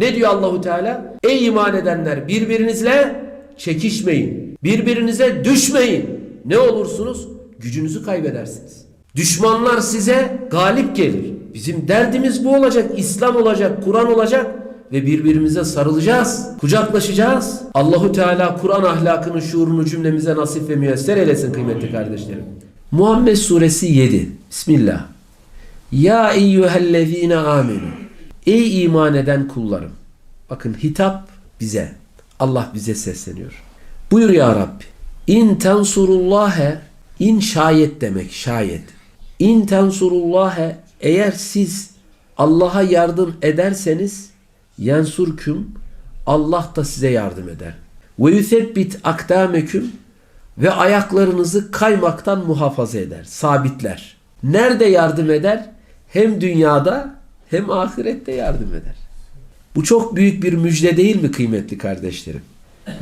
Ne diyor Allahu Teala? Ey iman edenler birbirinizle çekişmeyin. Birbirinize düşmeyin. Ne olursunuz? Gücünüzü kaybedersiniz. Düşmanlar size galip gelir. Bizim derdimiz bu olacak. İslam olacak, Kur'an olacak ve birbirimize sarılacağız, kucaklaşacağız. Allahu Teala Kur'an ahlakının şuurunu cümlemize nasip ve müyesser eylesin kıymetli kardeşlerim. Muhammed suresi 7. Bismillah. Ya eyyühellezine amenu. Ey iman eden kullarım. Bakın hitap bize. Allah bize sesleniyor. Buyur ya Rabbi. İn tensurullâhe in şayet demek şayet. İn tensurullâhe eğer siz Allah'a yardım ederseniz yensurküm Allah da size yardım eder. Ve yusebbit akdameküm ve ayaklarınızı kaymaktan muhafaza eder, sabitler. Nerede yardım eder? Hem dünyada hem ahirette yardım eder. Bu çok büyük bir müjde değil mi kıymetli kardeşlerim?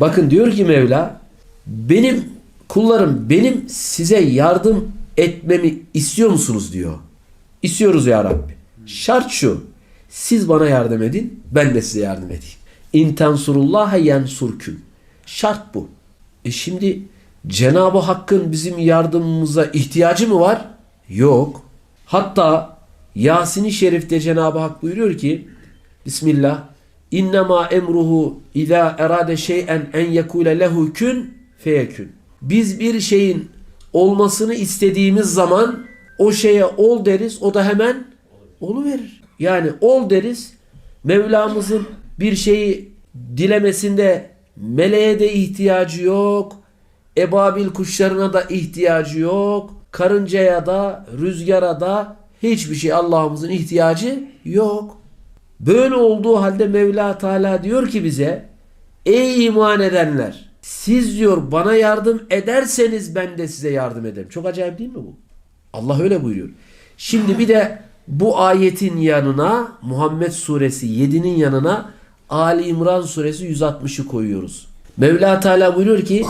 Bakın diyor ki Mevla, benim kullarım benim size yardım etmemi istiyor musunuz diyor. İstiyoruz ya Rabbi. Şart şu. Siz bana yardım edin, ben de size yardım edeyim. İn tensurullaha yensurküm. Şart bu. E şimdi Cenab-ı Hakk'ın bizim yardımımıza ihtiyacı mı var? Yok. Hatta Yasin-i Şerif'te Cenab-ı Hak buyuruyor ki Bismillah İnnemâ emruhu izâ erâde şey'en en yekûle lehu kün feyekün. Biz bir şeyin olmasını istediğimiz zaman o şeye ol deriz o da hemen verir. Yani ol deriz Mevlamızın bir şeyi dilemesinde meleğe de ihtiyacı yok. Ebabil kuşlarına da ihtiyacı yok. Karıncaya da, rüzgara da hiçbir şey Allah'ımızın ihtiyacı yok. Böyle olduğu halde Mevla Teala diyor ki bize Ey iman edenler siz diyor bana yardım ederseniz ben de size yardım ederim. Çok acayip değil mi bu? Allah öyle buyuruyor. Şimdi bir de bu ayetin yanına Muhammed suresi 7'nin yanına Ali İmran suresi 160'ı koyuyoruz. Mevla Teala buyuruyor ki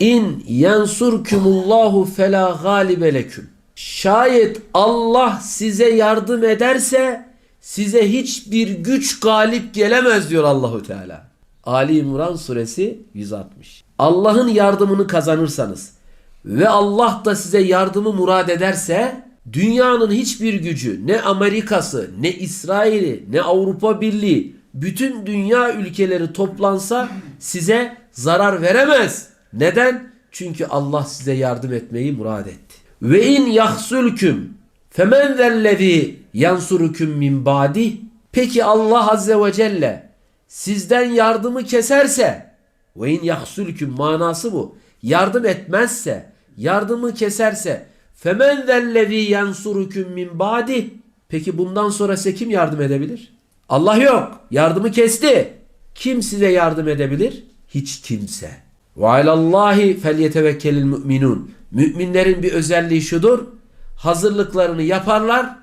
İn yansurkumullahu fela galibe leküm. Şayet Allah size yardım ederse size hiçbir güç galip gelemez diyor Allahu Teala. Ali İmran suresi 160. Allah'ın yardımını kazanırsanız ve Allah da size yardımı murad ederse dünyanın hiçbir gücü ne Amerika'sı ne İsrail'i ne Avrupa Birliği bütün dünya ülkeleri toplansa size zarar veremez. Neden? Çünkü Allah size yardım etmeyi murad etti. Ve in yahsulküm femen zellezî yansuruküm min badi. Peki Allah azze ve celle sizden yardımı keserse ve in yahsulküm manası bu. Yardım etmezse, yardımı keserse femen zellezî yansuruküm min badi. Peki bundan sonra size kim yardım edebilir? Allah yok. Yardımı kesti. Kim size yardım edebilir? Hiç kimse. Ve alallahi felyetevekkelil müminun. Müminlerin bir özelliği şudur. Hazırlıklarını yaparlar.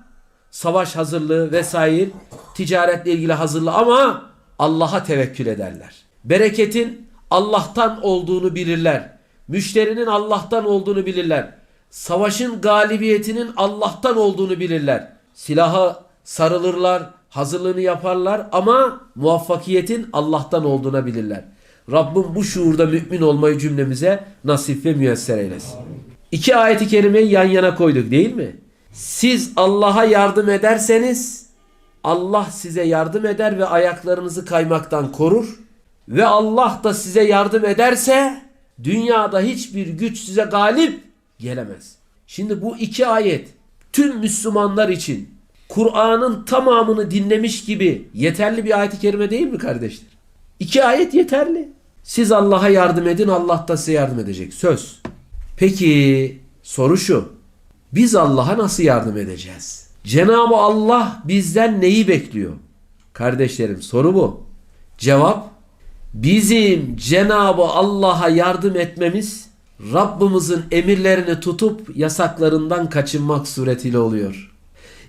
Savaş hazırlığı vesaire, ticaretle ilgili hazırlığı ama Allah'a tevekkül ederler. Bereketin Allah'tan olduğunu bilirler. Müşterinin Allah'tan olduğunu bilirler. Savaşın galibiyetinin Allah'tan olduğunu bilirler. Silaha sarılırlar, hazırlığını yaparlar ama muvaffakiyetin Allah'tan olduğuna bilirler. Rabbim bu şuurda mümin olmayı cümlemize nasip ve müyesser eylesin. İki ayeti kerimeyi yan yana koyduk değil mi? Siz Allah'a yardım ederseniz Allah size yardım eder ve ayaklarınızı kaymaktan korur. Ve Allah da size yardım ederse dünyada hiçbir güç size galip gelemez. Şimdi bu iki ayet tüm Müslümanlar için Kur'an'ın tamamını dinlemiş gibi yeterli bir ayet-i kerime değil mi kardeşler? İki ayet yeterli. Siz Allah'a yardım edin Allah da size yardım edecek. Söz. Peki soru şu. Biz Allah'a nasıl yardım edeceğiz? Cenab-ı Allah bizden neyi bekliyor? Kardeşlerim soru bu. Cevap bizim Cenab-ı Allah'a yardım etmemiz Rabbimizin emirlerini tutup yasaklarından kaçınmak suretiyle oluyor.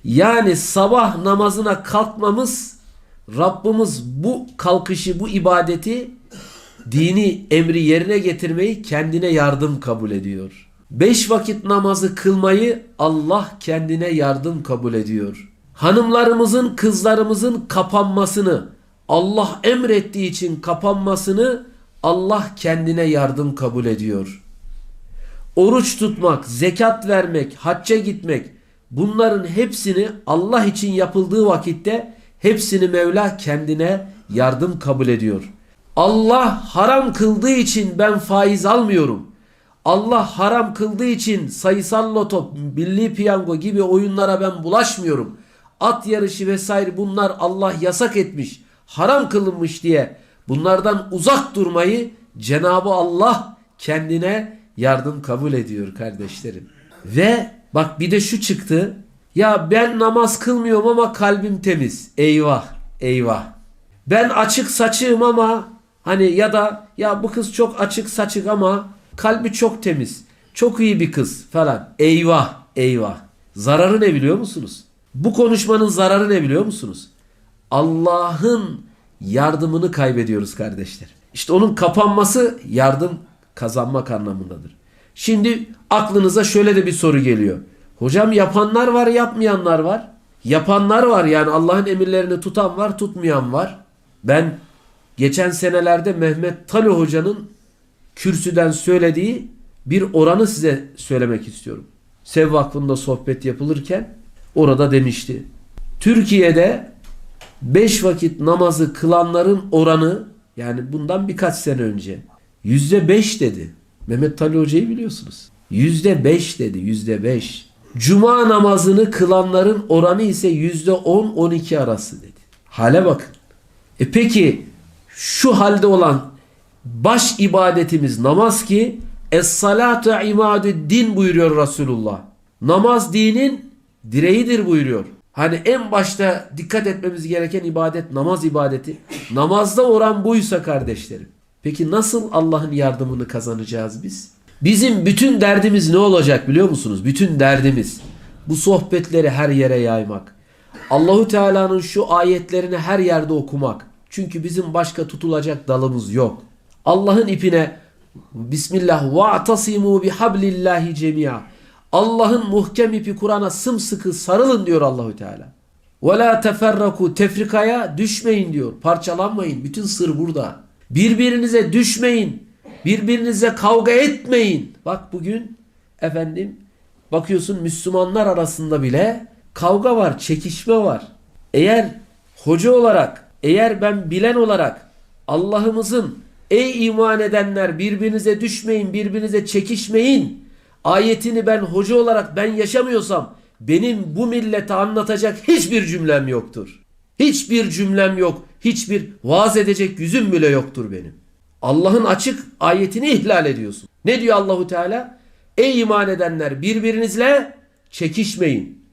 Yani sabah namazına kalkmamız Rabbimiz bu kalkışı, bu ibadeti dini emri yerine getirmeyi kendine yardım kabul ediyor. Beş vakit namazı kılmayı Allah kendine yardım kabul ediyor. Hanımlarımızın, kızlarımızın kapanmasını Allah emrettiği için kapanmasını Allah kendine yardım kabul ediyor. Oruç tutmak, zekat vermek, hacca gitmek bunların hepsini Allah için yapıldığı vakitte hepsini Mevla kendine yardım kabul ediyor. Allah haram kıldığı için ben faiz almıyorum. Allah haram kıldığı için sayısal loto, milli piyango gibi oyunlara ben bulaşmıyorum. At yarışı vesaire bunlar Allah yasak etmiş, haram kılınmış diye bunlardan uzak durmayı Cenabı Allah kendine yardım kabul ediyor kardeşlerim. Ve bak bir de şu çıktı. Ya ben namaz kılmıyorum ama kalbim temiz. Eyvah, eyvah. Ben açık saçığım ama hani ya da ya bu kız çok açık saçık ama kalbi çok temiz. Çok iyi bir kız falan. Eyvah, eyvah. Zararı ne biliyor musunuz? Bu konuşmanın zararı ne biliyor musunuz? Allah'ın yardımını kaybediyoruz kardeşler. İşte onun kapanması yardım kazanmak anlamındadır. Şimdi aklınıza şöyle de bir soru geliyor. Hocam yapanlar var, yapmayanlar var. Yapanlar var yani Allah'ın emirlerini tutan var, tutmayan var. Ben geçen senelerde Mehmet Tali Hoca'nın kürsüden söylediği bir oranı size söylemek istiyorum. Sev Vakfı'nda sohbet yapılırken orada demişti. Türkiye'de 5 vakit namazı kılanların oranı yani bundan birkaç sene önce yüzde beş dedi. Mehmet Tali Hoca'yı biliyorsunuz. Yüzde beş dedi yüzde beş. Cuma namazını kılanların oranı ise yüzde on on iki arası dedi. Hale bakın. E peki şu halde olan baş ibadetimiz namaz ki Es-salatu imadü din buyuruyor Resulullah. Namaz dinin direğidir buyuruyor. Hani en başta dikkat etmemiz gereken ibadet namaz ibadeti. Namazda oran buysa kardeşlerim. Peki nasıl Allah'ın yardımını kazanacağız biz? Bizim bütün derdimiz ne olacak biliyor musunuz? Bütün derdimiz bu sohbetleri her yere yaymak. Allahu Teala'nın şu ayetlerini her yerde okumak. Çünkü bizim başka tutulacak dalımız yok. Allah'ın ipine Bismillah va'tasimu bihablillahi cemia. Allah'ın muhkem ipi Kur'an'a sımsıkı sarılın diyor Allahü Teala. Ve la teferraku tefrikaya düşmeyin diyor. Parçalanmayın. Bütün sır burada. Birbirinize düşmeyin. Birbirinize kavga etmeyin. Bak bugün efendim bakıyorsun Müslümanlar arasında bile kavga var, çekişme var. Eğer hoca olarak, eğer ben bilen olarak Allah'ımızın ey iman edenler birbirinize düşmeyin, birbirinize çekişmeyin ayetini ben hoca olarak ben yaşamıyorsam benim bu millete anlatacak hiçbir cümlem yoktur. Hiçbir cümlem yok. Hiçbir vaaz edecek yüzüm bile yoktur benim. Allah'ın açık ayetini ihlal ediyorsun. Ne diyor Allahu Teala? Ey iman edenler birbirinizle çekişmeyin.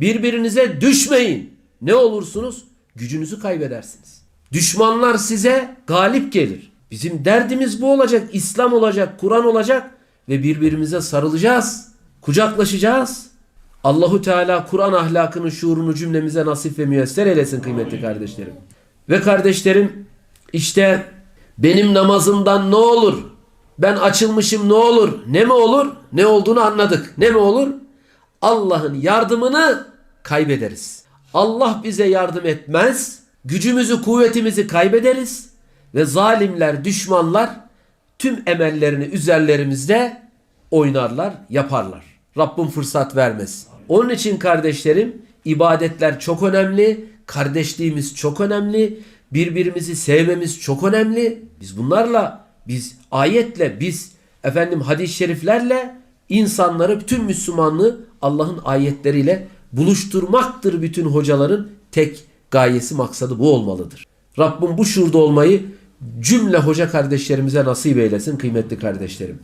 Birbirinize düşmeyin. Ne olursunuz? Gücünüzü kaybedersiniz. Düşmanlar size galip gelir. Bizim derdimiz bu olacak. İslam olacak, Kur'an olacak ve birbirimize sarılacağız. Kucaklaşacağız. Allahu Teala Kur'an ahlakının şuurunu cümlemize nasip ve müyesser eylesin kıymetli kardeşlerim. Ve kardeşlerim işte benim namazımdan ne olur? Ben açılmışım ne olur? Ne mi olur? Ne olduğunu anladık. Ne mi olur? Allah'ın yardımını kaybederiz. Allah bize yardım etmez. Gücümüzü, kuvvetimizi kaybederiz. Ve zalimler, düşmanlar tüm emellerini üzerlerimizde oynarlar, yaparlar. Rabbim fırsat vermez. Onun için kardeşlerim ibadetler çok önemli. Kardeşliğimiz çok önemli. Birbirimizi sevmemiz çok önemli. Biz bunlarla, biz ayetle, biz efendim hadis-i şeriflerle insanları, bütün Müslümanlığı Allah'ın ayetleriyle buluşturmaktır bütün hocaların tek gayesi, maksadı bu olmalıdır. Rabbim bu şurada olmayı cümle hoca kardeşlerimize nasip eylesin kıymetli kardeşlerim.